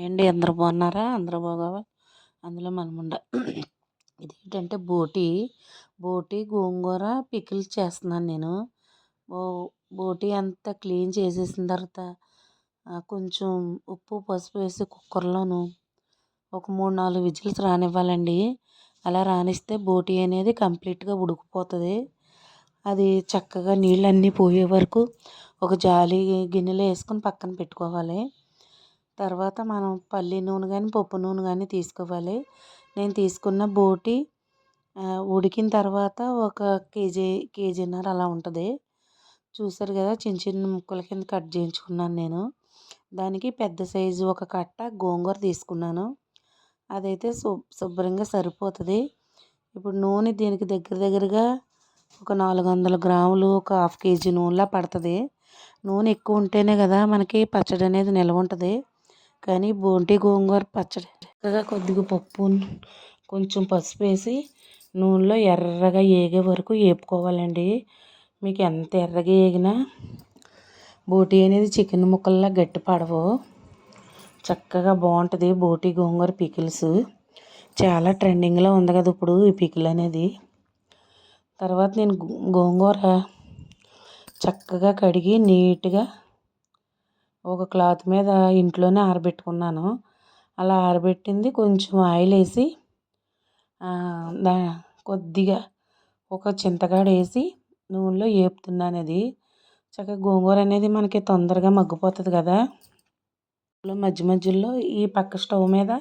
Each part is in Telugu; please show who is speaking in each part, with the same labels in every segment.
Speaker 1: ఏంటి అందరూ బాగున్నారా? అందరూ బాగోవా? అందులో మనం ఉండ ఏంటంటే బోటి బోటి గోంగూర పికిల్స్ చేస్తున్నాను నేను. బోటి అంతా క్లీన్ చేసేసిన తర్వాత కొంచెం ఉప్పు పసుపు వేసి కుక్కర్లోను ఒక మూడు నాలుగు విజిల్స్ రానివ్వాలండి. అలా రానిస్తే బోటి అనేది కంప్లీట్గా ఉడికిపోతుంది. అది చక్కగా నీళ్ళన్నీ పోయే వరకు ఒక జాలి గిన్నెలో వేసుకొని పక్కన పెట్టుకోవాలి. తర్వాత మనం పల్లి నూనె కానీ పప్పు నూనె కానీ తీసుకోవాలి. నేను తీసుకున్న బోటి ఉడికిన తర్వాత ఒక కేజీ కేజీన్నర అలా ఉంటుంది. చూసారు కదా చిన్న చిన్న ముక్కల కింద కట్ చేయించుకున్నాను నేను. దానికి పెద్ద సైజు ఒక కట్ట గోంగూర తీసుకున్నాను. అదైతే శు శుభ్రంగా సరిపోతుంది. ఇప్పుడు నూనె దీనికి దగ్గర దగ్గరగా ఒక నాలుగు వందల గ్రాములు ఒక హాఫ్ కేజీ నూనెలా పడుతుంది. నూనె ఎక్కువ ఉంటేనే కదా మనకి పచ్చడి అనేది నిల్వ ఉంటుంది కానీ బోంటి గోంగూర పచ్చడి చక్కగా కొద్దిగా పప్పు కొంచెం పసుపు వేసి నూనెలో ఎర్రగా ఏగే వరకు వేపుకోవాలండి మీకు ఎంత ఎర్రగా వేగినా బోటి అనేది చికెన్ ముక్కల్లా గట్టి పడవు. చక్కగా బాగుంటుంది బోటి గోంగూర పికిల్స్. చాలా ట్రెండింగ్లో ఉంది కదా ఇప్పుడు ఈ పికిల్ అనేది. తర్వాత నేను గోంగూర చక్కగా కడిగి నీట్గా ఒక క్లాత్ మీద ఇంట్లోనే ఆరబెట్టుకున్నాను. అలా ఆరబెట్టింది. కొంచెం ఆయిల్ వేసి దా కొద్దిగా ఒక చింతకాడ వేసి నూనెలో వేపుతున్నాను అది చక్కగా గోంగూర అనేది మనకి తొందరగా మగ్గిపోతుంది కదా. మధ్య మధ్యలో ఈ పక్క స్టవ్ మీద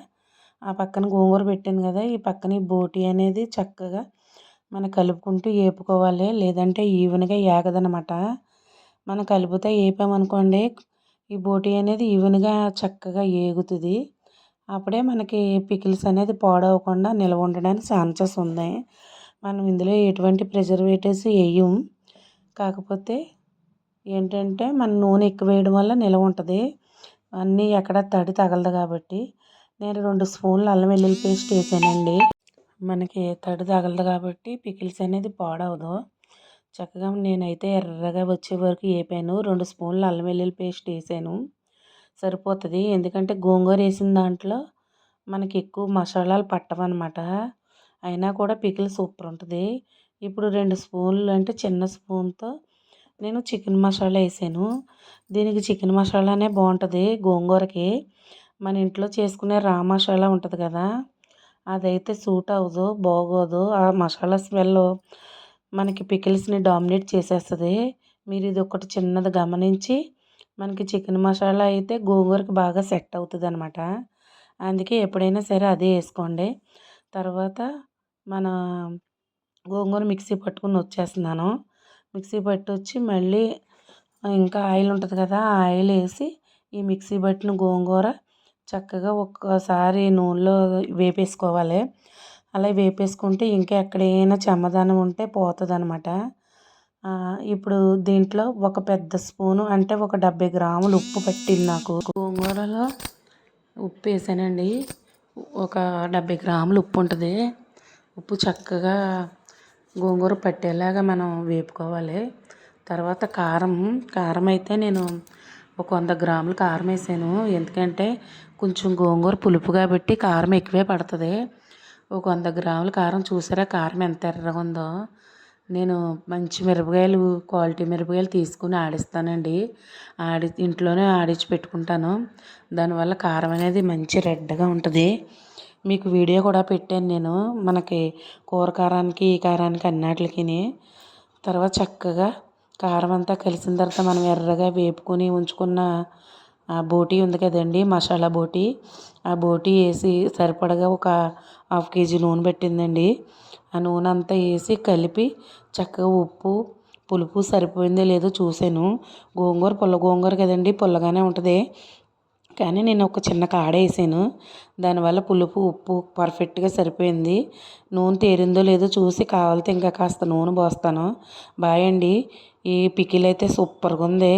Speaker 1: ఆ పక్కన గోంగూర పెట్టాను కదా. ఈ పక్కన ఈ బోటి అనేది చక్కగా మనం కలుపుకుంటూ వేపుకోవాలి లేదంటే ఈవెన్గా ఏగదనమాట. మనం కలిపితే వేపామనుకోండి ఈ బోటి అనేది ఈవెన్గా చక్కగా ఏగుతుంది. అప్పుడే మనకి పికిల్స్ అనేది పాడవకుండా నిల్వ ఉండడానికి ఛాన్సెస్ ఉన్నాయి. మనం ఇందులో ఎటువంటి ప్రిజర్వేటివ్స్ వేయం కాకపోతే ఏంటంటే మన నూనె ఎక్కువ వేయడం వల్ల నిల్వ ఉంటుంది. అన్నీ ఎక్కడ తడి తగలదు కాబట్టి. నేను రెండు స్పూన్లు అల్లం వెల్లుల్లి పేస్ట్ వేసానండి. మనకి తడి తగలదు కాబట్టి పికిల్స్ అనేది పాడవదు. చక్కగా నేనైతే ఎర్రగా వచ్చే వరకు వేపాను రెండు స్పూన్లు అల్లం వెల్లుల్లి పేస్ట్ వేసాను. సరిపోతుంది. ఎందుకంటే గోంగూర వేసిన దాంట్లో మనకి ఎక్కువ మసాలాలు పట్టవన్నమాట. అయినా కూడా పికిల్ సూపర్ ఉంటుంది. ఇప్పుడు రెండు స్పూన్లు అంటే చిన్న స్పూన్తో నేను చికెన్ మసాలా వేసాను. దీనికి చికెన్ మసాలానే బాగుంటుంది గోంగూరకి. మన ఇంట్లో చేసుకునే రా మసాలా ఉంటుంది కదా అదైతే సూట్ అవ్వదు బాగోదు. ఆ మసాలా స్మెల్ మనకి పికిల్స్ని డామినేట్ చేసేస్తుంది. మీరు ఇది ఒకటి చిన్నది గమనించి మనకి చికెన్ మసాలా అయితే గోంగూరకి బాగా సెట్ అవుతుంది అనమాట అందుకే ఎప్పుడైనా సరే అదే వేసుకోండి. తర్వాత మన గోంగూర మిక్సీ పట్టుకుని వచ్చేస్తున్నాను. మిక్సీ పట్టొచ్చి మళ్ళీ ఇంకా ఆయిల్ ఉంటుంది కదా ఆ ఆయిల్ వేసి ఈ మిక్సీ పట్టిన గోంగూర చక్కగా ఒక్కసారి నూనెలో వేపేసుకోవాలి. అలా వేపేసుకుంటే ఇంకా ఎక్కడైనా చెమ్మదనం ఉంటే పోతుందనమాట. ఇప్పుడు దీంట్లో ఒక పెద్ద స్పూను అంటే ఒక డెబ్బై గ్రాములు ఉప్పు పట్టింది నాకు. గోంగూరలో ఉప్పు వేసానండి. ఒక డెబ్బై గ్రాములు ఉప్పు ఉంటుంది. ఉప్పు చక్కగా గోంగూర పట్టేలాగా మనం వేపుకోవాలి. తర్వాత కారం కారం అయితే నేను ఒక వంద గ్రాములు కారం వేసాను. ఎందుకంటే కొంచెం గోంగూర పులుపు కాబట్టి కారం ఎక్కువే పడుతుంది. ఒక వంద గ్రాముల కారం చూసారా? కారం ఎంత ఎర్రగా ఉందో. నేను మంచి మిరపకాయలు క్వాలిటీ మిరపకాయలు తీసుకుని ఆడిస్తానండి. ఆడి ఇంట్లోనే ఆడించి పెట్టుకుంటాను. దానివల్ల కారం అనేది మంచి రెడ్గా ఉంటుంది. మీకు వీడియో కూడా పెట్టాను నేను. మనకి కూర కారానికి ఈ కారానికి అన్నిటికి తర్వాత చక్కగా కారం అంతా కలిసిన తర్వాత మనం ఎర్రగా వేపుకొని ఉంచుకున్న ఆ బోటీ ఉంది కదండి మసాలా బోటీ. ఆ బోటీ వేసి సరిపడగా ఒక హాఫ్ కేజీ నూనె పెట్టిందండి. ఆ నూనె అంతా వేసి కలిపి చక్కగా ఉప్పు పులుపు సరిపోయిందో లేదో చూశాను. గోంగూర పుల్ల గోంగూర కదండి పుల్లగానే ఉంటుంది. కానీ నేను ఒక చిన్న కాడ వేసాను. దానివల్ల పులుపు ఉప్పు పర్ఫెక్ట్గా సరిపోయింది. నూనె తేరిందో లేదో చూసి కావాలితే ఇంకా కాస్త నూనె పోస్తాను. బాయ్ అండి. ఈ పికిల్ అయితే సూపర్గా ఉంది.